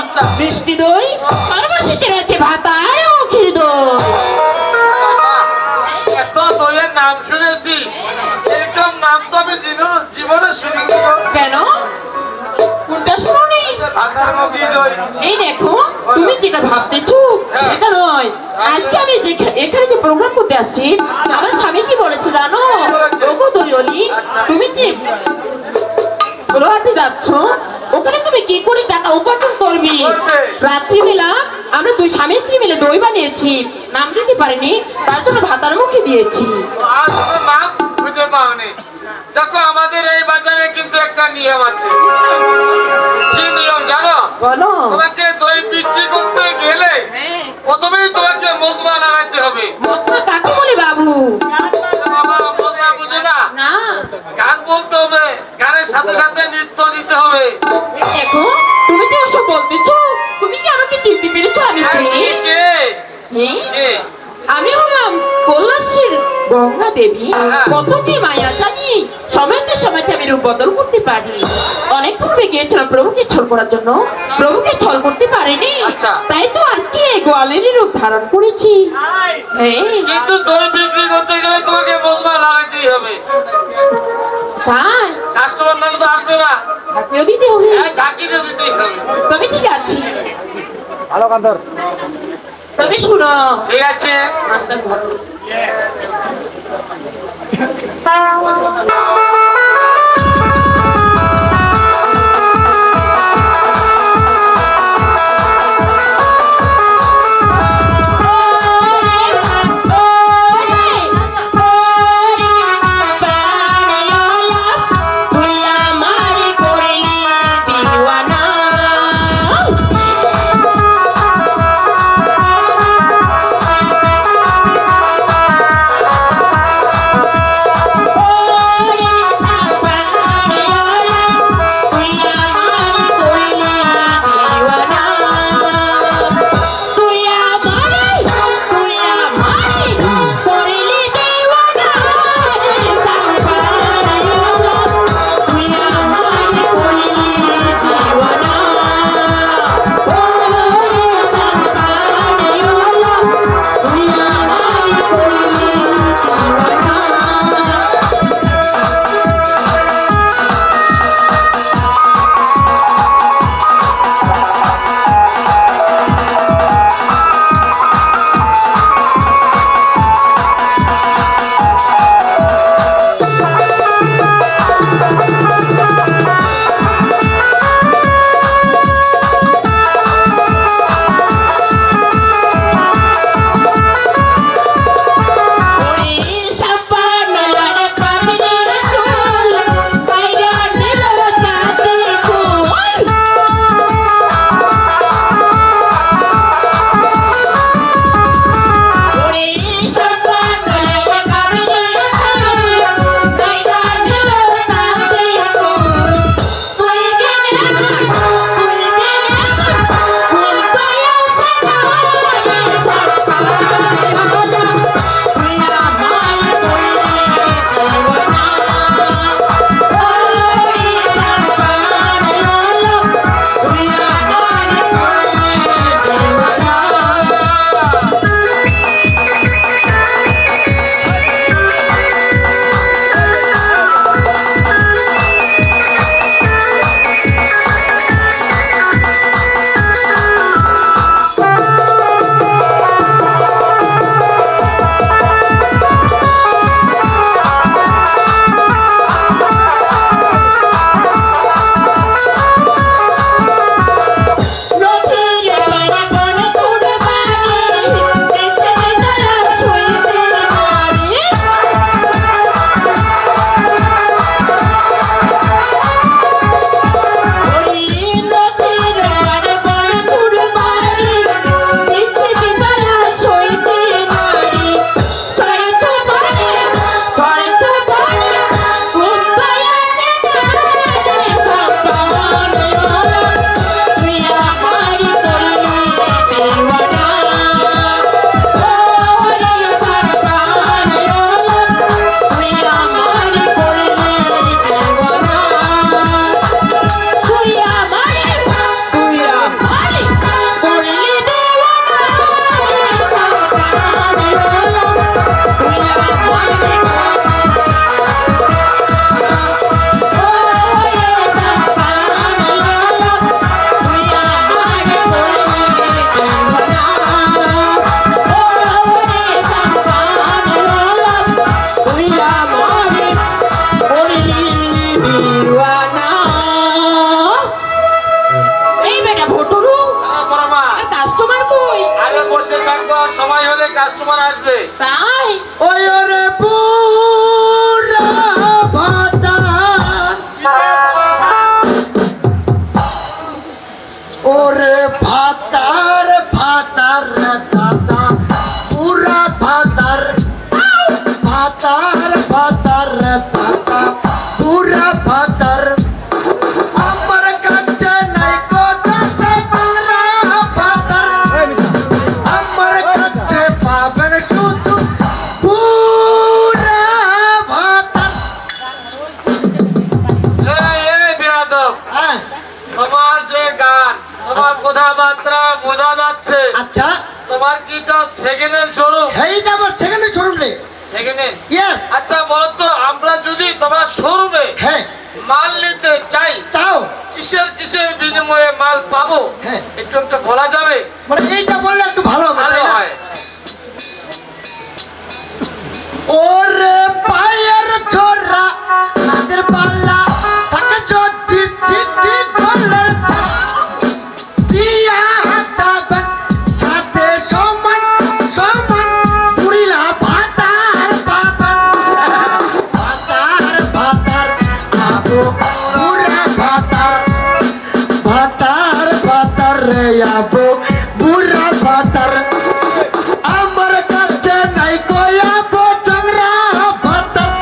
আচ্ছা। মিষ্টি দই সর্বশেষে রয়েছে ভাত আর মুখের দই। এত দইয়ের নাম শুনেছি। এরকম নাম তো আমি জীবনে শুনিনি কেন? কোনটা শুনুনি? ভাতার মুখী দই। এই দেখো তুমি যেটা ভাবতেছো সেটা নয়। আজকে আমি এখানে যে প্রোগ্রাম করতে আসছি আমার স্বামী কি বলেছে জানো? ওগো দইলি তুমি যে যাচ্ছ ওখানে তুমি কি করে উপার্জন করবি রাত্রিবেলা আমরা দুই স্বামী স্ত্রী মিলে দই বানিয়েছি। নাম দিতে পারিনি তার জন্য ভাতার মুখে দিয়েছি। দেখো আমাদের এই বাজারে কিন্তু একটা নিয়ম আছে। কি নিয়ম জানো? বলো। তোমাকে দই বিক্রি করতে গেলে প্রথমেই তোমাকে মজমা লাগাইতে হবে। মতমা কাকে বলে বাবু? মজমা গান বলতে হবে গানের সাথে সাথে নৃত্য দিতে হবে। দেখো হ্যাঁ? আমি হলাম কৈলাসের গঙ্গা দেবী। কত যে মায়া জানি সময়তে সময়তে আমি রূপ বদল করতে পারি। অনেক পূর্বে গিয়েছিলাম প্রভুকে ছল করার জন্য। প্রভুকে ছল করতে পারিনি। আচ্ছা। তাই তো আজকে এই গোয়ালেরই রূপ ধারণ করেছি। হ্যাঁ কিন্তু দই বিক্রি করতে গেলে তোমাকে মজমা লাগাইতেই হবে। তাই? কাস্টমার তো আসবে না। দিতে হবে। হ্যাঁ হবে। তবে ঠিক আছে। ভালো কান্তর তবে শুনো ঠিক আছে। কাস্টমার আসবে। তাই? ওই ওরে পুরা ওরে ভাতার ভাতার দাদা তোমার কথাবার্তা বোঝা যাচ্ছে। আচ্ছা। তোমার কিটা সেকেন্ড হ্যান্ড শোরুম এইটা আমার সেকেন্ডে শোরুম রে। সেকেন্ড হ্যান্ড ইয়েস আচ্ছা বলো তো আমরা যদি তোমার শোরুমে হ্যাঁ। মাল নিতে চাই চাও। কিসের কিসের বিনিময়ে মাল পাবো? হ্যাঁ। একটু একটা বলা যাবে? মানে এইটা বললে একটু ভালো হবে ভালো হয়। রে আবো বুড়া ভাতার আমার কাছে নাই কয়া বচংরা ভাতার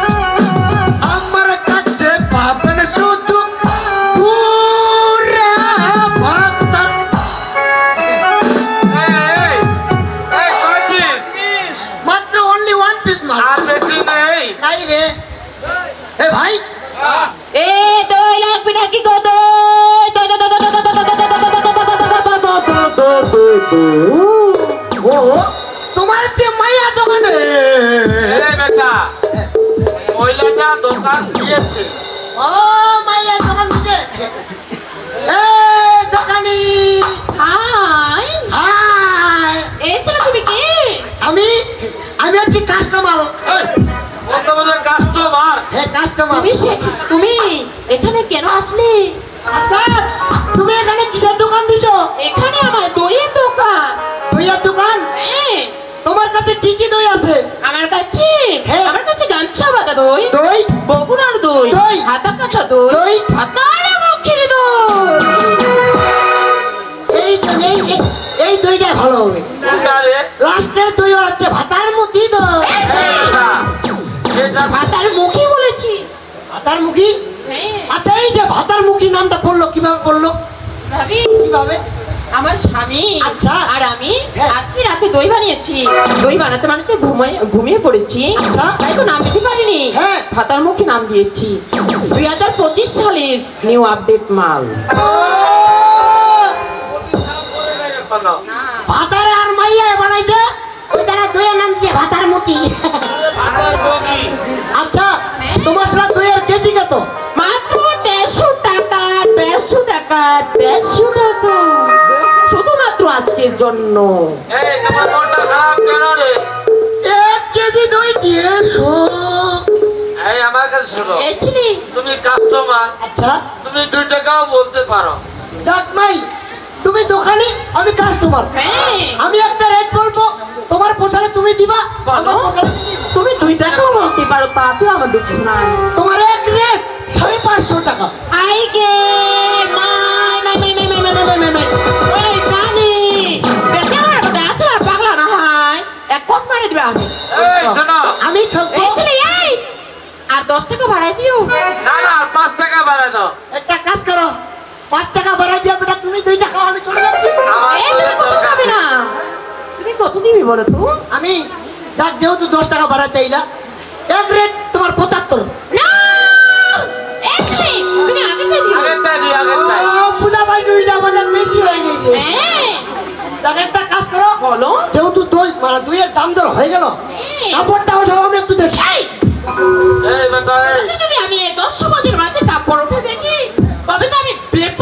আমার কাছে পাবেন শুধু বুড়া ভাতার এই, এই, এই, কয় piece? মাত্র অনলি ওয়ান পিস মাল আর বেশি নেই নাই রে এ ভাই এ দই লাগবে নাকি গো দই ও তোমার মাইয়া দোকানে। বেটা মহিলাটা দোকান দিয়েছে। ও মাইয়া দোকান দিছে এ দোকানি হাই হাই। এই ছেলে তুমি কি? আমি আমি হচ্ছি কাস্টমার কাস্টমার কাস্টমার তুমি তুমি এখানে কেন আসলে? আচ্ছা তুমি এখানে কিসের দোকান দিছো? এখানে আমার দইয়ের দোকান। দইয়ের দোকান? হ্যাঁ। তোমার কাছে কি কি দই আছে? আমার কাছে হ্যাঁ। আমার কাছে গামছা বাঁধা দই দই? বগুড়ার দই দই। হাতা কাটা দই দই। হাতারে মুখের দই। এই এই এই- এই দইটা ভালো হবে। লাস্টের দই হচ্ছে ভাতার মুখি দই। এটা এটা বলেছি। ভাতার মুখি? আচ্ছা এই যে ভাতার মুখি নামটা পড়ল কীভাবে পড়ল? ভাবি কীভাবে? আমার স্বামী আচ্ছা। আর আমি হ্যাঁ। আজকে রাতে দই বানিয়েছি। দই বানাতে বানাতে ঘুমিয়ে ঘুমিয়ে পড়েছি। আচ্ছা। তাই তো নাম দিতে পারিনি। হ্যাঁ। ভাতার মুখে নাম দিয়েছি। দুই হাজার পঁচিশ সালের নিউ আপডেট মাল। ভাতারে আর মাইয়া বানাইছে? ওই তারা দইয়ের নাম দিছে ভাতার মুখি। শুধুমাত্র জন্য? এক কেজি দই দিয়েছ এই আমার কাছে শোনো। তুমি কাস্টমার আচ্ছা। তুমি দুই টাকাও বলতে পারো। যাক মাই তুমি দোকানে আমি কাস্টমার হ্যাঁ। আমি একটা রেট বলব তোমার পোশাকে তুমি দিবা আমার তুমি দুই টাকাও বলতে পারো তাতেও আমার দুঃখ নাই তোমার এক রেট সাড়ে পাঁচশো টাকা। আই গে। একটা কাজ করো পাঁচ টাকা বাড়াই দিয়া বেটা তুমি দুই টাকা আমি চলে যাচ্ছি। এই তুমি কত খাবে না। তুমি কত দিবি বলো তো? আমি যাক যেহেতু দশ টাকা ভাড়া চাইলা এক রেট তোমার পঁচাত্তর। হয়ে হ্যাঁ। একটা কাজ করো। বলো। যেহেতু দই মানে দুইয়ের দাম দর হয়ে গেল। কাপড়টা ওঠাও আমি একটু দেখি। যদি আমি দশ সমাজের মাঝে কাপড়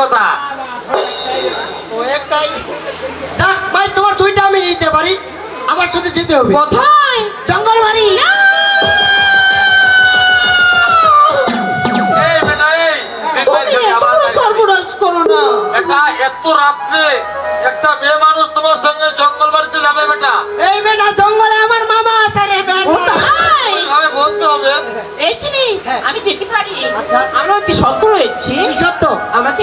কথা। যাক ভাই তোমার দুইটা আমি নিতে পারি। আমার সাথে যেতে হবে। কোথায়? জঙ্গল বাড়ি। মানুষ তোমার সঙ্গে জঙ্গল বাড়িতে যাবে বেটা। এই আমার মামা আছে রে বলতে হবে। হ্যাঁ। এই চিনি আমি যেতে পারি। আচ্ছা। আমরা কি সত্য রয়েছি? সত্য? আমাকে